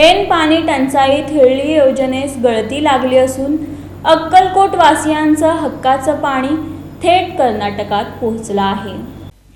ऐन पाणी टंचाईत हिळली योजनेस गळती लागली असून अक्कलकोटवासियांचं हक्काचं पाणी थेट कर्नाटकात पोहोचलं आहे.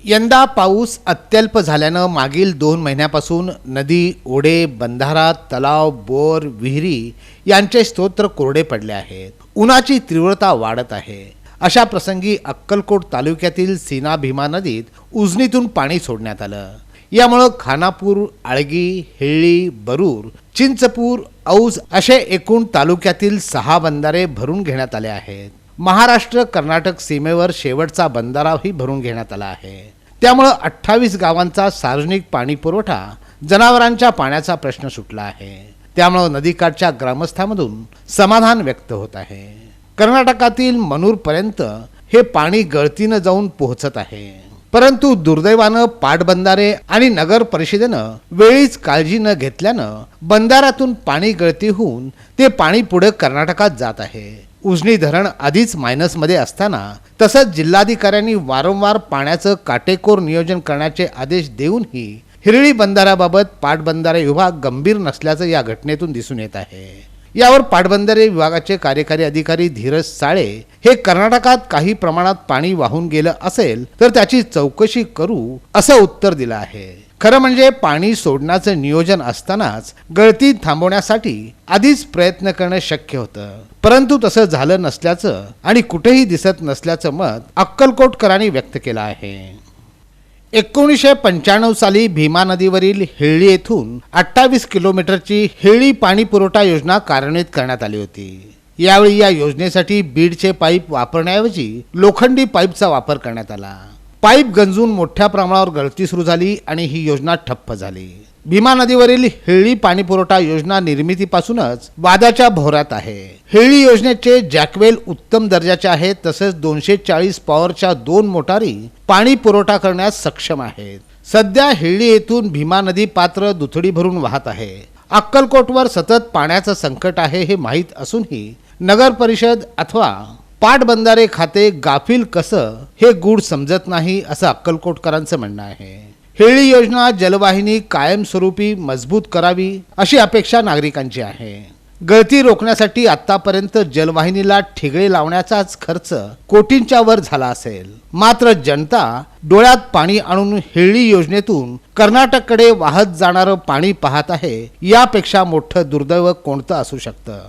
यंदा पाऊस अत्यल्प झाल्यानं मागील दोन महिन्यापासून नदी ओढे बंधारा तलाव बोर विहिरी यांचे स्तोत्र कोरडे पडले आहेत. उन्हाची तीव्रता वाढत आहे. अशा प्रसंगी अक्कलकोट तालुक्यातील सीना भीमा नदीत उजनीतून पाणी सोडण्यात आलं. यामुळं खानापूर आळगी हेळी बरूर चिंचपूर औज असे एकूण तालुक्यातील सहा बंधारे भरून घेण्यात आले आहेत. महाराष्ट्र कर्नाटक सीमेवर शेवटचा बंधाराही भरून घेण्यात आला आहे. त्यामुळं अठ्ठावीस गावांचा सार्वजनिक पाणी पुरवठा जनावरांच्या पाण्याचा प्रश्न सुटला आहे. त्यामुळं नदीकाठच्या ग्रामस्थांमधून समाधान व्यक्त होत आहे. कर्नाटकातील मनूरपर्यंत हे पाणी गळतीनं जाऊन पोहोचत आहे. परंतु दुर्दैवानं पाटबंधारे आणि नगर परिषदेनं वेळीच काळजी न घेतल्यानं बंधाऱ्यातून पाणी गळती होऊन ते पाणी पुढे कर्नाटकात जात आहे. उजनी धरण आधीच मायनसमध्ये असताना तसंच जिल्हाधिकाऱ्यांनी वारंवार पाण्याचं काटेकोर नियोजन करण्याचे आदेश देऊनही हिरळी बंधाऱ्याबाबत पाटबंधारे विभाग गंभीर नसल्याचं या घटनेतून दिसून येत आहे. यावर पाटबंधारे विभागाचे कार्यकारी अधिकारी धीरज साळे हे कर्नाटकात काही प्रमाणात पाणी वाहून गेलं असेल तर त्याची चौकशी करू असं उत्तर दिलं आहे. खरं म्हणजे पाणी सोडण्याचं नियोजन असतानाच गळती थांबवण्यासाठी आधीच प्रयत्न करणं शक्य होतं. परंतु तसं झालं नसल्याचं आणि कुठेही दिसत नसल्याचं मत अक्कलकोटकरांनी व्यक्त केलं आहे. एकोणीसशे पंच्याण्णव साली भीमा नदीवरील हेळी येथून अठ्ठावीस किलोमीटरची हेळी पाणी पुरवठा योजना कार्यान्वित करण्यात आली होती. यावेळी या योजनेसाठी बीडचे पाईप वापरण्याऐवजी लोखंडी पाईपचा वापर करण्यात आला. पाईप गंजून मोठ्या प्रमाणावर गळती सुरू झाली आणि ही योजना ठप्प झाली. भीमा नदीवरील हिळी पाणी पुरवठा योजना निर्मितीपासूनच वादाच्या भोवऱ्यात आहे. हिळी योजनेचे जॅकवेल उत्तम दर्जाचे आहेत तसेच दोनशे चाळीस पॉवरच्या दोन मोटारी पाणी पुरवठा करण्यास सक्षम आहेत. सध्या हिळी येथून भीमा नदी पात्र दुथडी भरून वाहत आहे. अक्कलकोटवर सतत पाण्याचं संकट आहे हे माहीत असूनही नगर परिषद अथवा पाटबंधारे खाते गाफील कसं हे गूढ समजत नाही असं अक्कलकोटकरांचं म्हणणं आहे. हेळी योजना जलवाहिनी कायमस्वरूपी मजबूत करावी अशी अपेक्षा नागरिकांची आहे. गळती रोखण्यासाठी आतापर्यंत जलवाहिनीला ठिगळे लावण्याचाच खर्च कोटींच्या वर झाला असेल. मात्र जनता डोळ्यात पाणी आणून हेळी योजनेतून कर्नाटककडे वाहत जाणारं पाणी पाहत आहे यापेक्षा मोठं दुर्दैव कोणतं असू शकतं?